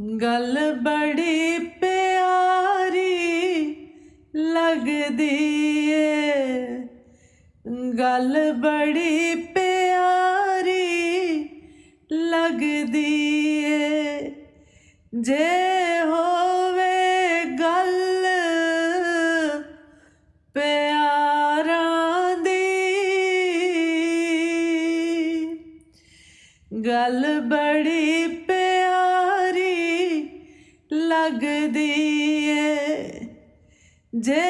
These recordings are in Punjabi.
ਗੱਲ ਬੜੀ ਪਿਆਰੀ ਲੱਗਦੀ ਏ। ਗੱਲ ਬੜੀ ਪਿਆਰੀ ਲੱਗਦੀ ਏ। ਜੇ ਹੋਵੇ ਗੱਲ ਪਿਆਰਾਂ ਦੀ। ਗੱਲ ਬੜੀ ਪਿਆਰੀ ਲੱਗਦੀ ਏ। ਜੇ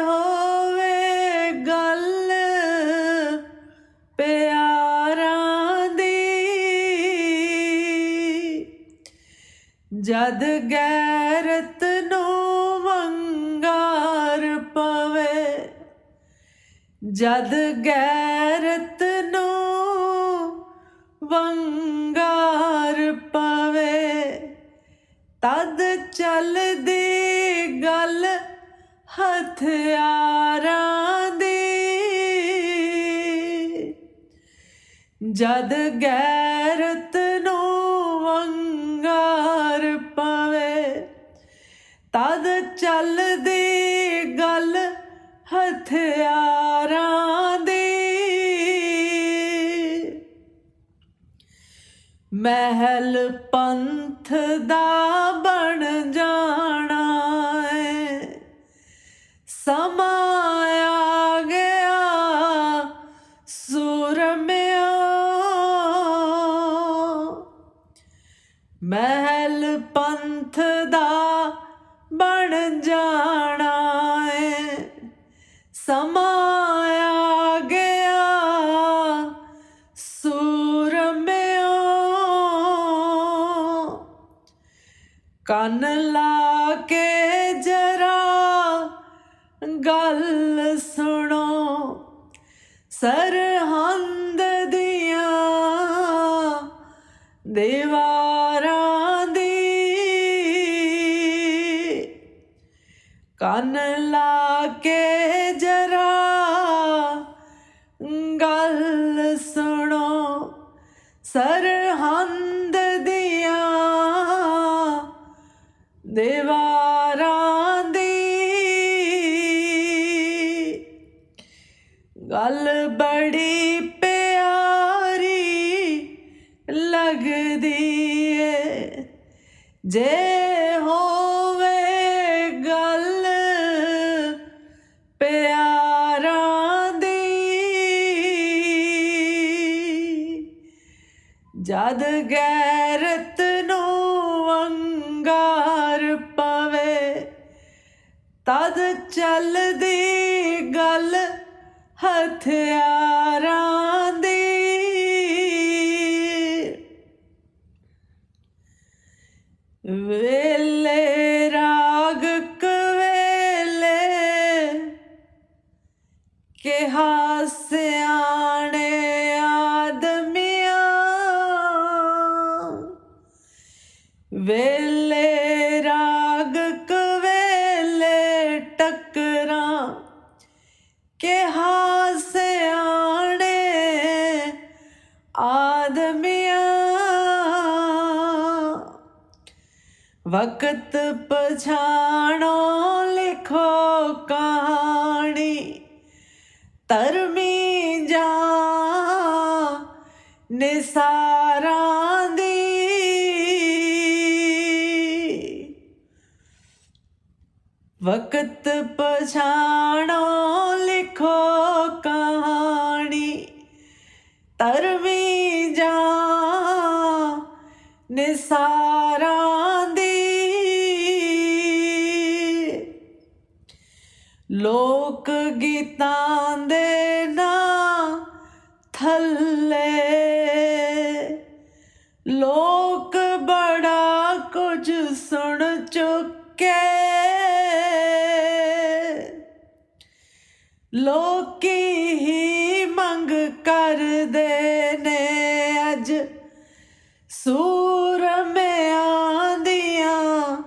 ਹੋਵੇ ਗੱਲ ਪਿਆਰਾਂ ਦੀ, ਜਦ ਗੈਰਤ ਨੂੰ ਵੰਗਾਰ ਪਵੇ, ਜਦ ਗੈਰਤ ਨੂੰ ਵੰਗਾਰ ਚੱਲਦੀ ਗੱਲ ਹਥਿਆਰਾਂ ਦੇ। ਜਦ ਗੈਰਤ ਨੂੰ ਵੰਗਾਰ ਪਵੇ, ਤਦ ਚੱਲਦੀ ਗੱਲ ਹਥਿਆਰਾਂ ਦੇ। ਮਹਿਲ ਪੰਥ ਦਾ ਸਮਾਂ ਆ ਗਿਆ ਸੂਰਮਿਓ ਕੰਨ ਲਾ ਕੇ ਜਰਾ ਗੱਲ ਸੁਣੋ ਸਰਹੰਦ ਦੀਆਂ ਦੀਵਾਰਾਂ ਕੰਨ ਲਾ ਕੇ ਜਰਾ ਗੱਲ ਸੁਣੋ, ਸਰਹੰਦ ਦੀਆਂ ਦੀਵਾਰਾਂ ਦੀ ਗੱਲ ਬੜੀ ਪਿਆਰੀ ਲੱਗਦੀ ਏ। ਜੇ ਹੋ ਜਦ ਗੈਰਤ ਨੂੰ ਅੰਗਾਰ ਪਵੇ ਤਦ ਚੱਲਦੀ ਗੱਲ ਹਥਿਆਰਾਂ ਦੀ। ਵੇਲੇ ਵੇਲੇ ਰਾਗ ਕਵੇਲੇ ਟੱਕਰਾਂ ਕਿਹਾ ਸਿਆਣੇ ਆਦਮੀਆਂ। ਵਕਤ ਪਛਾਣੋ ਲਿਖੋ ਕਹਾਣੀ ਤਰਮੀ ਜਾ ਨਿਸਾਰਾ। ਵਕਤ ਪਛਾਣੋ, ਲਿਖੋ ਕਹਾਣੀ। ਤਰਵੀ ਜਾ ਨਿਸਾਰਾਂ ਦੀ। ਲੋਕ ਗੀਤਾਂ ਦੇ ਨਾਂ ਥੱਲੇ। ਲੋਕ ਬੜਾ ਕੁਝ ਸੁਣ ਚੁੱਕੇ। ਲੋਕੀ ਹੀ ਮੰਗ ਕਰਦੇ ਨੇ ਅੱਜ। ਸੂਰਮਿਆਂ ਦੀਆਂ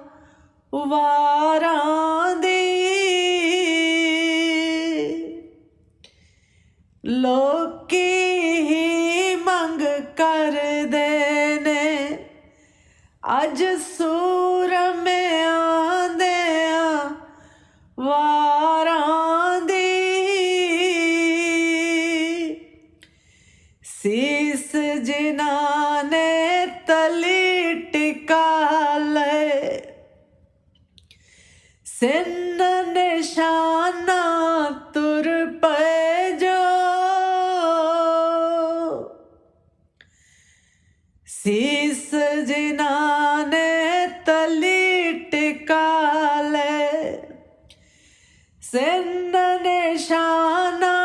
ਵਾਰਾਂ ਦੀ। ਲੋਕੀ ਹੀ ਮੰਗ ਕਰਦੇ ਨੇ। ਅੱਜ ਸਿੰਨ ਨਿਸ਼ਾਨਾ ਤੁਰ ਪਏ ਜੋ। ਸੀਸ ਜਿਨ੍ਹਾਂ ਨੇ ਤਲੀ ਟਿਕਾ ਲੈ ਸਿੰਨ ਨਿਸ਼ਾਨਾ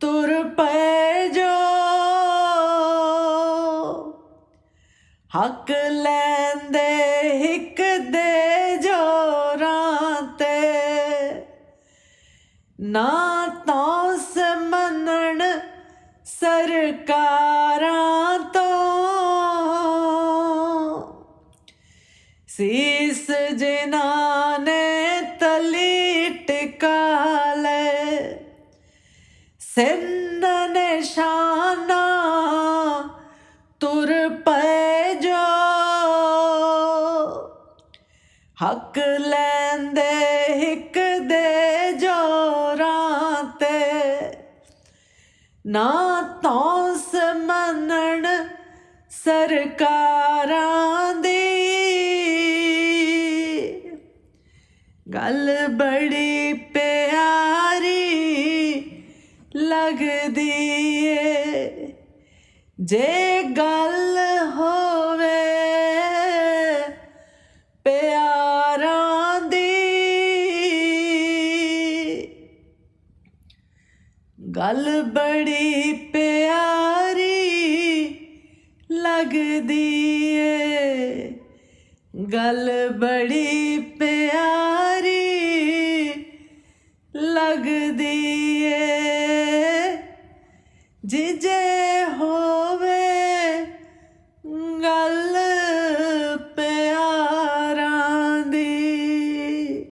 ਤੁਰ ਪਏ ਜੋ। ਹੱਕ ਲੈਂਦੇ, ਹਿੱਕ ਦੇ ਜੋ। ਨਾ ਤਾਂ ਸਮਨਣ ਸਰਕਾਰਾਂ ਤੋਂ। ਸੀਸ ਜਿਨ੍ਹਾਂ ਨੇ ਤਲੀ ਟਿਕਾ ਲੈ ਸਿੰਨ ਨਾ ਤਾਂ ਮੰਨਣ ਸਰਕਾਰਾਂ ਦੀ। ਗੱਲ ਬੜੀ ਪਿਆਰੀ ਲੱਗਦੀ ਏ। ਜੇ ਗੱਲ ਗੱਲ ਬੜੀ ਪਿਆਰੀ ਲੱਗਦੀ ਏ। ਗੱਲ ਬੜੀ ਪਿਆਰੀ ਲੱਗਦੀ ਏ। ਜਿਜੇ